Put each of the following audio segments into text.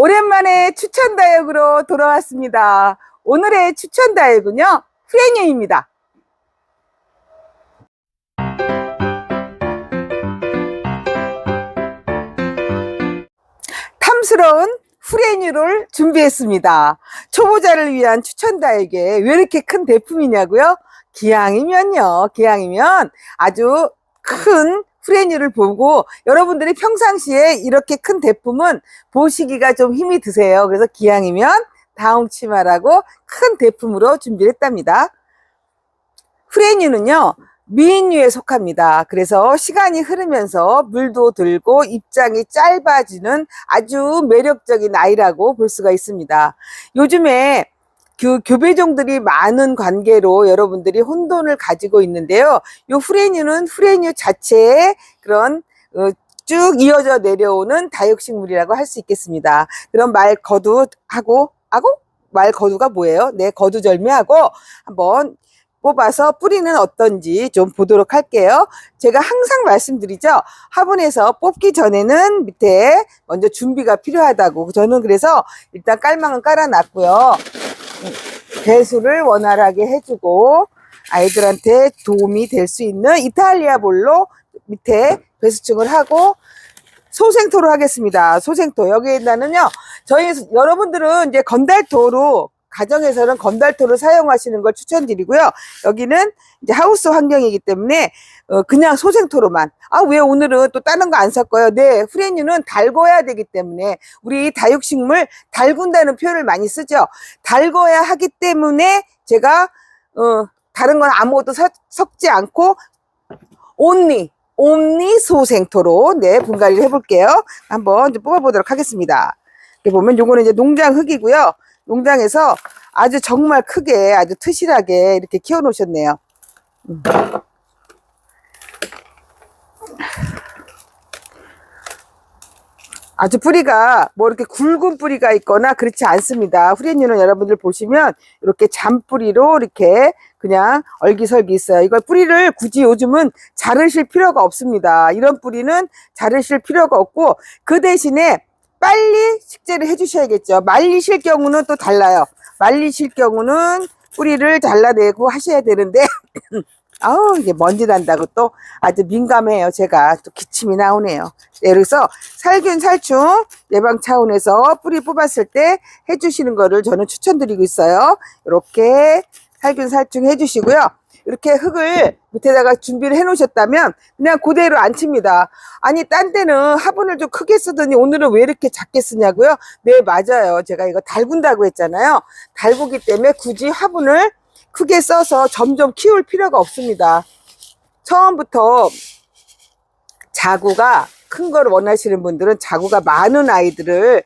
오랜만에 추천 다육으로 돌아왔습니다. 오늘의 추천 다육은요, 프레니입니다. 탐스러운 프레뉴를 준비했습니다. 초보자를 위한 추천 다육에 왜 이렇게 큰 대품이냐고요? 기왕이면요, 기왕이면 아주 큰 프레뉴를 보고 여러분들이 평상시에 이렇게 큰 대품은 보시기가 좀 힘이 드세요. 그래서 기왕이면 다홍 치마라고 큰 대품으로 준비를 했답니다. 프레뉴는요, 미인류에 속합니다. 그래서 시간이 흐르면서 물도 들고 입장이 짧아지는 아주 매력적인 아이라고 볼 수가 있습니다. 요즘에 그 교배종들이 많은 관계로 여러분들이 혼돈을 가지고 있는데요. 요 프레뉴는 프레뉴 자체의 그런 어, 쭉 이어져 내려오는 다육식물이라고 할 수 있겠습니다. 그럼 말 거두하고 하고 말 거두가 뭐예요? 네, 거두절미하고 한번 뽑아서 뿌리는 어떤지 좀 보도록 할게요. 제가 항상 말씀드리죠. 화분에서 뽑기 전에는 밑에 먼저 준비가 필요하다고. 저는 그래서 일단 깔망은 깔아놨고요. 배수를 원활하게 해주고 아이들한테 도움이 될 수 있는 이탈리아 볼로 밑에 배수층을 하고 소생토로 하겠습니다. 소생토. 여기에다는요, 저희 여러분들은 이제 건달토로 가정에서는 건달토를 사용하시는 걸 추천드리고요. 여기는 이제 하우스 환경이기 때문에 어, 그냥 소생토로만. 아, 왜 오늘은 또 다른 거 안 섞어요? 네, 프레뉴는 달궈야 되기 때문에 우리 다육식물 달군다는 표현을 많이 쓰죠. 달궈야 하기 때문에 제가 어, 다른 건 아무것도 섞- 섞지 않고 온리 옴니 소생토로 네 분갈이를 해볼게요. 한번 좀 뽑아보도록 하겠습니다. 이렇게 보면 요거는 이제 농장 흙이고요. 농장에서 아주 정말 크게 아주 트실하게 이렇게 키워 놓으셨네요. 음. 아주 뿌리가 뭐 이렇게 굵은 뿌리가 있거나 그렇지 않습니다. 후레뉴는 여러분들 보시면 이렇게 잔뿌리로 이렇게 그냥 얼기설기 있어요. 이걸 뿌리를 굳이 요즘은 자르실 필요가 없습니다. 이런 뿌리는 자르실 필요가 없고 그 대신에 빨리 식재를 해주셔야겠죠. 말리실 경우는 또 달라요. 말리실 경우는 뿌리를 잘라내고 하셔야 되는데 아우 이게 먼지 난다고 또 아주 민감해요. 제가 또 기침이 나오네요. 네, 그래서 살균 살충 예방 차원에서 뿌리 뽑았을 때 해주시는 거를 저는 추천드리고 있어요. 이렇게 살균 살충 해주시고요. 이렇게 흙을 밑에다가 준비를 해 놓으셨다면 그냥 그대로 안 칩니다. 아니 딴 때는 화분을 좀 크게 쓰더니 오늘은 왜 이렇게 작게 쓰냐고요? 네 맞아요. 제가 이거 달군다고 했잖아요. 달구기 때문에 굳이 화분을 크게 써서 점점 키울 필요가 없습니다. 처음부터 자구가 큰 걸 원하시는 분들은 자구가 많은 아이들을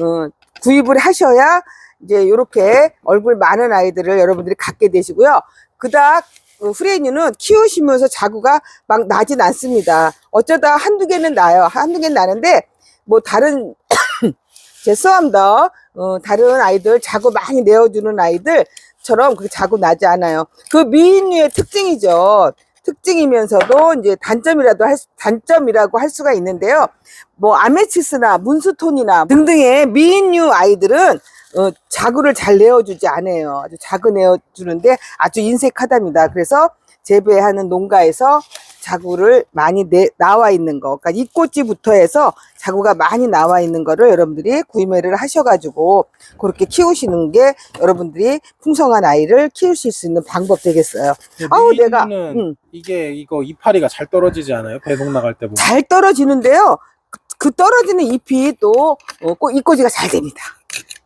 어, 구입을 하셔야 이제 이렇게 얼굴 많은 아이들을 여러분들이 갖게 되시고요. 그닥 어, 후레뉴는 키우시면서 자구가 막 나진 않습니다. 어쩌다 한두 개는 나요. 한두 개는 나는데 뭐 다른 죄송합니다. 어, 다른 아이들 자구 많이 내어주는 아이들처럼 그렇게 자구 나지 않아요. 그 미인류의 특징이죠. 특징이면서도 이제 단점이라도 할, 수- 단점이라고 할 수가 있는데요. 뭐 아메치스나 문스톤이나 등등의 미인류 아이들은 어, 자구를 잘 내어주지 않아요. 아주 자구 내어주는데 아주 인색하답니다. 그래서 재배하는 농가에서 자구를 많이 내, 나와 있는 거, 그러니까 잎꽂이부터 해서 자구가 많이 나와 있는 거를 여러분들이 구매를 하셔가지고 그렇게 키우시는 게 여러분들이 풍성한 아이를 키우실 수 있는 방법 되겠어요. 아우, 내가, 음. 이게 이거 이파리가 잘 떨어지지 않아요? 배송 나갈 때 보면. 잘 떨어지는데요. 그, 그 떨어지는 잎이 또 어, 꽃- 잎꽂이가 잘 됩니다.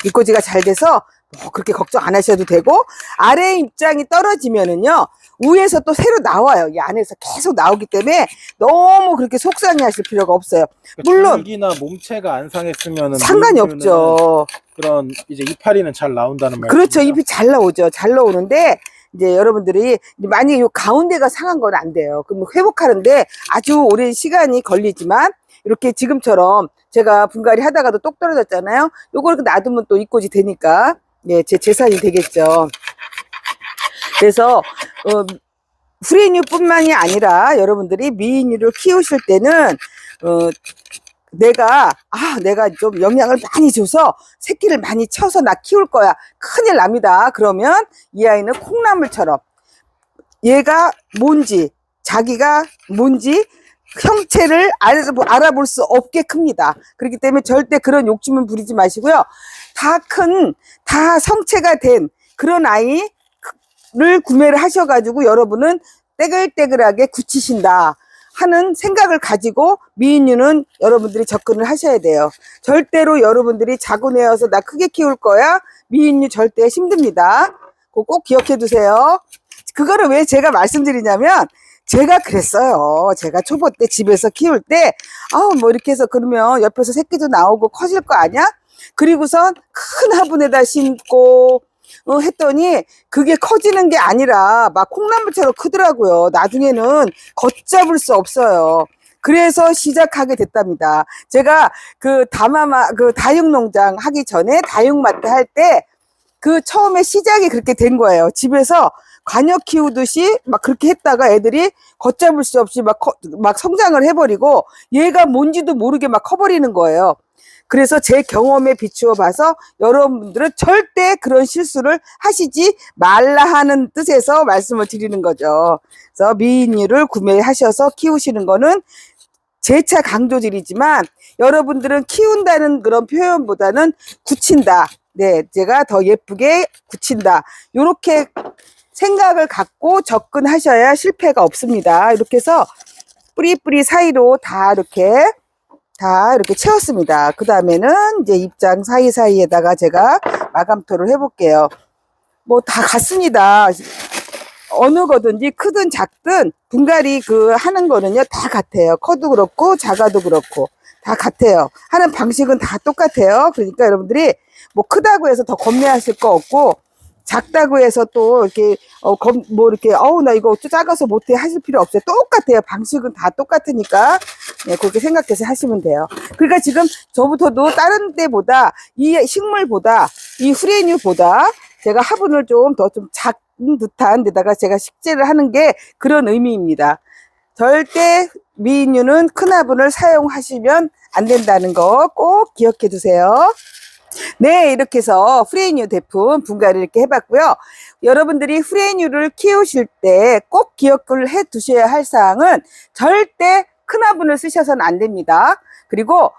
잎꽂이가 잘 돼서 뭐 그렇게 걱정 안 하셔도 되고 아래 입장이 떨어지면은요 위에서 또 새로 나와요. 이 안에서 계속 나오기 때문에 너무 그렇게 속상해 하실 필요가 없어요. 그러니까 물론- 줄기나 몸체가 안 상했으면 상관이 없죠. 그런 이제 이파리는 잘 나온다는 말. 그렇죠. 잎이 잘 나오죠. 잘 나오는데 이제 여러분들이 만약에 요 가운데가 상한 건 안 돼요. 그럼 회복하는데 아주 오랜 시간이 걸리지만 이렇게 지금처럼 제가 분갈이 하다가도 똑 떨어졌잖아요. 요걸 놔두면 또 잎꽂이 되니까 예, 제 재산이 되겠죠. 그래서 어, 프레뉴뿐만이 아니라 여러분들이 미인유를 키우실 때는 어, 내가 아 내가 좀 영양을 많이 줘서 새끼를 많이 쳐서 나 키울 거야 큰일 납니다 그러면 이 아이는 콩나물처럼 얘가 뭔지 자기가 뭔지 형체를 알아볼 수 없게 큽니다 그렇기 때문에 절대 그런 욕심은 부리지 마시고요 다 큰 다 성체가 된 그런 아이를 구매를 하셔가지고 여러분은 떼글떼글하게 굳히신다 하는 생각을 가지고 미인유는 여러분들이 접근을 하셔야 돼요. 절대로 여러분들이 자고 내어서 나 크게 키울 거야. 미인유 절대 힘듭니다. 꼭 기억해 두세요. 그거를 왜 제가 말씀드리냐면 제가 그랬어요. 제가 초보 때 집에서 키울 때, 아우, 뭐 이렇게 해서 그러면 옆에서 새끼도 나오고 커질 거 아니야? 그리고선 큰 화분에다 심고, 어, 했더니 그게 커지는 게 아니라 막 콩나물처럼 크더라고요. 나중에는 걷잡을 수 없어요. 그래서 시작하게 됐답니다. 제가 그 다마마, 그 다육 농장 하기 전에 다육 마트 할 때 그 처음에 시작이 그렇게 된 거예요. 집에서 관역 키우듯이 막 그렇게 했다가 애들이 걷잡을 수 없이 막, 커- 막 성장을 해버리고 얘가 뭔지도 모르게 막 커버리는 거예요. 그래서 제 경험에 비추어 봐서 여러분들은 절대 그런 실수를 하시지 말라 하는 뜻에서 말씀을 드리는 거죠. 그래서 미인유를 구매하셔서 키우시는 거는 재차 강조드리지만 여러분들은 키운다는 그런 표현보다는 굳힌다. 네, 제가 더 예쁘게 굳힌다. 요렇게 생각을 갖고 접근하셔야 실패가 없습니다. 이렇게 해서 뿌리뿌리 사이로 다 이렇게 다 이렇게 채웠습니다. 그 다음에는 이제 입장 사이사이에다가 제가 마감토를 해볼게요. 뭐 다 같습니다. 어느 거든지 크든 작든 분갈이 그 하는 거는요 다 같아요. 커도 그렇고 작아도 그렇고 다 같아요. 하는 방식은 다 똑같아요. 그러니까 여러분들이 뭐 크다고 해서 더 겁내하실 거 없고 작다고 해서 또 이렇게 어, 겁, 뭐 이렇게 어우 나 이거 작아서 못해 하실 필요 없어요. 똑같아요. 방식은 다 똑같으니까 네, 그렇게 생각해서 하시면 돼요. 그러니까 지금 저부터도 다른 데보다 이 식물보다 이 후레뉴보다 제가 화분을 좀 더 좀 작은 듯한 데다가 제가 식재를 하는 게 그런 의미입니다. 절대 미인유는 큰 화분을 사용하시면 안 된다는 거 꼭 기억해 두세요. 네, 이렇게 해서 프레뉴 대품 분갈이 이렇게 해봤고요. 여러분들이 프레뉴를 키우실 때 꼭 기억을 해 두셔야 할 사항은 절대 큰 화분을 쓰셔서는 안 됩니다. 그리고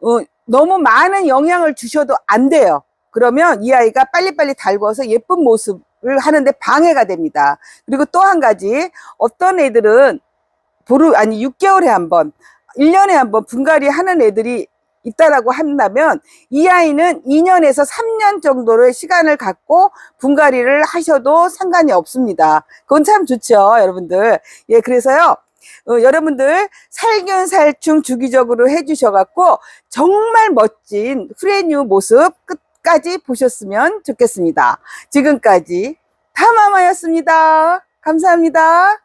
어, 너무 많은 영향을 주셔도 안 돼요. 그러면 이 아이가 빨리빨리 달궈서 예쁜 모습을 하는데 방해가 됩니다. 그리고 또 한 가지 어떤 애들은 보루 아니 6개월에 한 번, 1년에 한 번 분갈이 하는 애들이 있다라고 한다면 이 아이는 2년에서 3년 정도의 시간을 갖고 분갈이를 하셔도 상관이 없습니다. 그건 참 좋죠, 여러분들. 예, 그래서요. 어, 여러분들 살균살충 주기적으로 해주셔갖고 정말 멋진 프레뉴 모습 끝까지 보셨으면 좋겠습니다. 지금까지 다마마였습니다. 감사합니다.